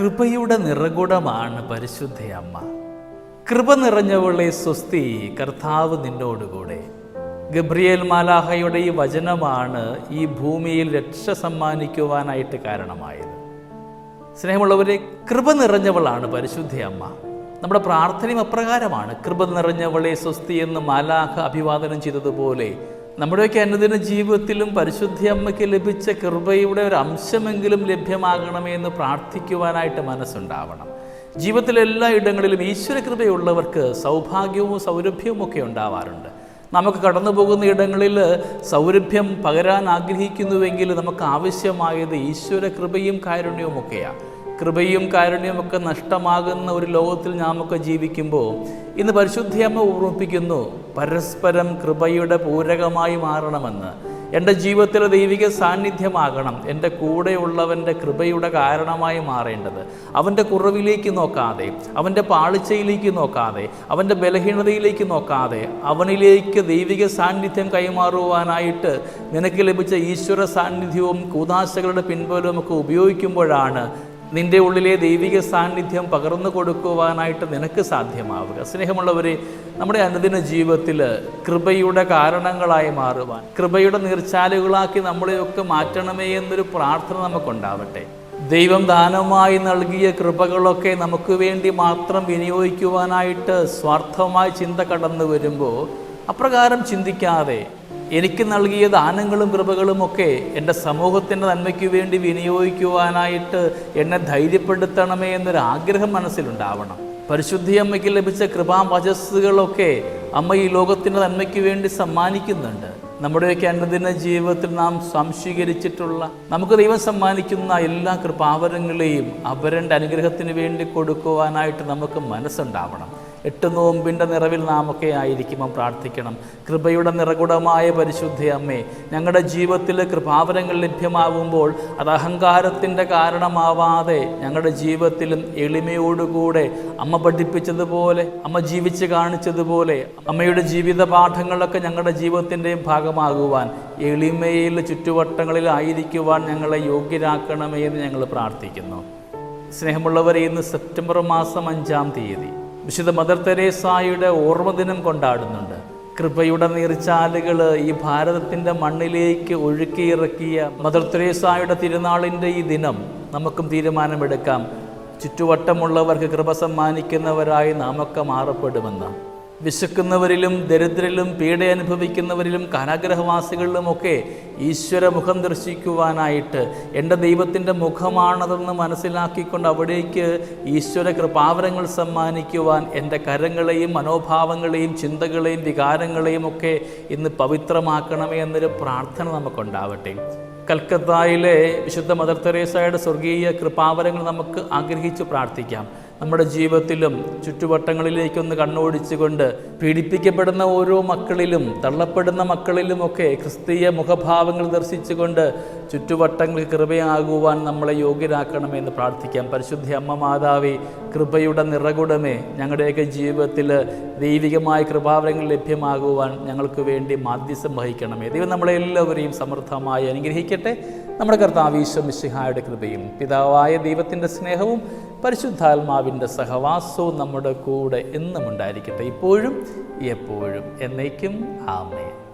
കൃപയുടെ നിറകുടമാണ് പരിശുദ്ധ അമ്മ. കൃപ നിറഞ്ഞവളെ സ്വസ്തി കർത്താവ് നിന്നോടുകൂടെ ഗബ്രിയേൽ മാലാഹയുടെ ഈ വചനമാണ് ഈ ഭൂമിയിൽ രക്ഷ സമ്മാനിക്കുവാനായിട്ട് കാരണമായത്. സ്നേഹമുള്ളവരെ കൃപ നിറഞ്ഞവളാണ് പരിശുദ്ധ അമ്മ. നമ്മുടെ പ്രാർത്ഥനയും അപ്രകാരമാണ്. കൃപ നിറഞ്ഞവളെ സ്വസ്തി എന്ന് മാലാഖ അഭിവാദനം ചെയ്തതുപോലെ നമ്മുടെയൊക്കെ അനുദിന ജീവിതത്തിലും പരിശുദ്ധി അമ്മയ്ക്ക് ലഭിച്ച കൃപയുടെ ഒരു അംശമെങ്കിലും ലഭ്യമാകണമേ എന്ന് പ്രാർത്ഥിക്കുവാനായിട്ട് മനസ്സുണ്ടാവണം. ജീവിതത്തിലെ എല്ലാ ഇടങ്ങളിലും ഈശ്വര കൃപയുള്ളവർക്ക് സൗഭാഗ്യവും സൗരഭ്യവും ഒക്കെ ഉണ്ടാവാറുണ്ട്. നമുക്ക് കടന്നു പോകുന്ന ഇടങ്ങളിൽ സൗരഭ്യം പകരാൻ ആഗ്രഹിക്കുന്നുവെങ്കിൽ നമുക്ക് ആവശ്യമായത് ഈശ്വര കൃപയും കാരുണ്യവും ഒക്കെയാണ് കൃപയും ഒക്കെ നഷ്ടമാകുന്ന ഒരു ലോകത്തിൽ നാമൊക്കെ ജീവിക്കുമ്പോൾ ഇന്ന് പരിശുദ്ധിയമ്മ ഓർമ്മിപ്പിക്കുന്നു പരസ്പരം കൃപയുടെ പൂരകമായി മാറണമെന്ന്. എന്റെ ജീവിതത്തിലെ ദൈവിക സാന്നിധ്യമാകണം എന്റെ കൂടെയുള്ളവന്റെ കൃപയുടെ കാരണമായി മാറേണ്ടത്. അവന്റെ കുറവിലേക്ക് നോക്കാതെ അവന്റെ പാളിച്ചയിലേക്ക് നോക്കാതെ അവന്റെ ബലഹീനതയിലേക്ക് നോക്കാതെ അവനിലേക്ക് ദൈവിക സാന്നിധ്യം കൈമാറുവാനായിട്ട് നിനക്ക് ലഭിച്ച ഈശ്വര സാന്നിധ്യവും കൂതാശകളുടെ പിൻബലവും ഒക്കെ ഉപയോഗിക്കുമ്പോഴാണ് നിന്റെ ഉള്ളിലെ ദൈവിക സാന്നിധ്യം പകർന്നു കൊടുക്കുവാനായിട്ട് നിനക്ക് സാധ്യമാവുക. സ്നേഹമുള്ളവരെ നമ്മുടെ അനുദിന ജീവിതത്തിൽ കൃപയുടെ കാരണങ്ങളായി മാറുവാൻ കൃപയുടെ നീർച്ചാലുകളാക്കി നമ്മളെയൊക്കെ മാറ്റണമേ എന്നൊരു പ്രാർത്ഥന നമുക്കുണ്ടാവട്ടെ. ദൈവം ദാനമായി നൽകിയ കൃപകളൊക്കെ നമുക്ക് വേണ്ടി മാത്രം വിനിയോഗിക്കുവാനായിട്ട് സ്വാർത്ഥമായി ചിന്ത കടന്നു വരുമ്പോൾ അപ്രകാരം ചിന്തിക്കാതെ എനിക്ക് നൽകിയ ദാനങ്ങളും കൃപകളും ഒക്കെ എന്റെ സമൂഹത്തിന്റെ നന്മയ്ക്ക് വേണ്ടി വിനിയോഗിക്കുവാനായിട്ട് എന്നെ ധൈര്യപ്പെടുത്തണമേ എന്നൊരു ആഗ്രഹം മനസ്സിലുണ്ടാവണം. പരിശുദ്ധി അമ്മയ്ക്ക് ലഭിച്ച കൃപാവചസ്സുകളൊക്കെ അമ്മ ഈ ലോകത്തിന്റെ നന്മയ്ക്ക് വേണ്ടി സമ്മാനിക്കുന്നുണ്ട്. നമ്മുടെയൊക്കെ അനുദിന ജീവിതത്തിൽ നാം സംശീകരിച്ചിട്ടുള്ള നമുക്ക് ദൈവം സമ്മാനിക്കുന്ന എല്ലാ കൃപാവരങ്ങളെയും അവരന്റെ അനുഗ്രഹത്തിന് വേണ്ടി കൊടുക്കുവാനായിട്ട് നമുക്ക് മനസ്സുണ്ടാവണം. എട്ട് നോമ്പിന്റെ നിറവിൽ നാമൊക്കെ ആയിരിക്കുമ്പം പ്രാർത്ഥിക്കണം. കൃപയുടെ നിറകുടമായ പരിശുദ്ധ അമ്മേ ഞങ്ങളുടെ ജീവിതത്തിൽ കൃപാവരങ്ങൾ ലഭ്യമാകുമ്പോൾ അത് അഹങ്കാരത്തിന്റെ കാരണമാവാതെ ഞങ്ങളുടെ ജീവിതത്തിലും എളിമയോടുകൂടെ അമ്മ പഠിപ്പിച്ചതുപോലെ അമ്മ ജീവിച്ച് കാണിച്ചതുപോലെ അമ്മയുടെ ജീവിത പാഠങ്ങളൊക്കെ ഞങ്ങളുടെ ജീവിതത്തിന്റെയും ഭാഗമാകുവാൻ എളിമയിൽ ചുറ്റുവട്ടങ്ങളിൽ ആയിരിക്കുവാൻ ഞങ്ങളെ യോഗ്യരാക്കണമേ എന്ന് ഞങ്ങൾ പ്രാർത്ഥിക്കുന്നു. സ്നേഹമുള്ളവരെ ഇന്ന് സെപ്റ്റംബർ മാസം അഞ്ചാം തീയതി വിശുദ്ധ മദർ തെരേസായുടെ ഓർമ്മദിനം കൊണ്ടാടുന്നുണ്ട്. കൃപയുടെ നീർച്ചാലുകൾ ഈ ഭാരതത്തിന്റെ മണ്ണിലേക്ക് ഒഴുക്കിയിറക്കിയ മദർ തെരേസായുടെ തിരുനാളിന്റെ ഈ ദിനം നമുക്കും തീരുമാനമെടുക്കാം. ചുറ്റുവട്ടമുള്ളവർക്ക് കൃപ സമ്മാനിക്കുന്നവരായി നാമൊക്കെ മാറപ്പെടുമെന്ന്. വിശക്കുന്നവരിലും ദരിദ്രരിലും പീഡ അനുഭവിക്കുന്നവരിലും കാരാഗ്രഹവാസികളിലുമൊക്കെ ഈശ്വര മുഖം ദർശിക്കുവാനായിട്ട് എന്റെ ദൈവത്തിന്റെ മുഖമാണതെന്ന് മനസ്സിലാക്കിക്കൊണ്ട് അവിടേക്ക് ഈശ്വര കൃപാവരങ്ങൾ സമ്മാനിക്കുവാൻ എന്റെ കരങ്ങളെയും മനോഭാവങ്ങളെയും ചിന്തകളെയും വികാരങ്ങളെയും ഒക്കെ ഇന്ന് പവിത്രമാക്കണമേ എന്നൊരു പ്രാർത്ഥന നമുക്കുണ്ടാവട്ടെ. കൽക്കത്തായിലെ വിശുദ്ധ മദർ തെരേസയുടെ സ്വർഗീയ കൃപാവരങ്ങൾ നമുക്ക് ആഗ്രഹിച്ച് പ്രാർത്ഥിക്കാം. നമ്മുടെ ജീവിതത്തിലും ചുറ്റുവട്ടങ്ങളിലേക്കൊന്ന് കണ്ണോടിച്ചുകൊണ്ട് പീഡിപ്പിക്കപ്പെടുന്ന ഓരോ മക്കളിലും തള്ളപ്പെടുന്ന മക്കളിലുമൊക്കെ ക്രിസ്തീയ മുഖഭാവങ്ങൾ ദർശിച്ചുകൊണ്ട് ചുറ്റുവട്ടങ്ങൾക്ക് കൃപയാകുവാൻ നമ്മളെ യോഗ്യരാക്കണമെന്ന് പ്രാർത്ഥിക്കാം. പരിശുദ്ധ അമ്മ മാതാവേ കൃപയുടെ നിറകുടമേ ഞങ്ങളുടെയൊക്കെ ജീവിതത്തിൽ ദൈവികമായ കൃപാവരങ്ങൾ ലഭ്യമാകുവാൻ ഞങ്ങൾക്ക് വേണ്ടി മാധ്യസം വഹിക്കണമേ. ദൈവം നമ്മളെ എല്ലാവരെയും സമൃദ്ധമായി അനുഗ്രഹിക്കട്ടെ. നമ്മുടെ കർത്താവീശ്വം മിശിഹായുടെ കൃപയും പിതാവായ ദൈവത്തിന്റെ സ്നേഹവും പരിശുദ്ധാത്മാവിന്റെ സഹവാസവും നമ്മുടെ കൂടെ എന്നും ഉണ്ടായിരിക്കട്ടെ. ഇപ്പോഴും എപ്പോഴും എന്നേക്കും. ആമേൻ.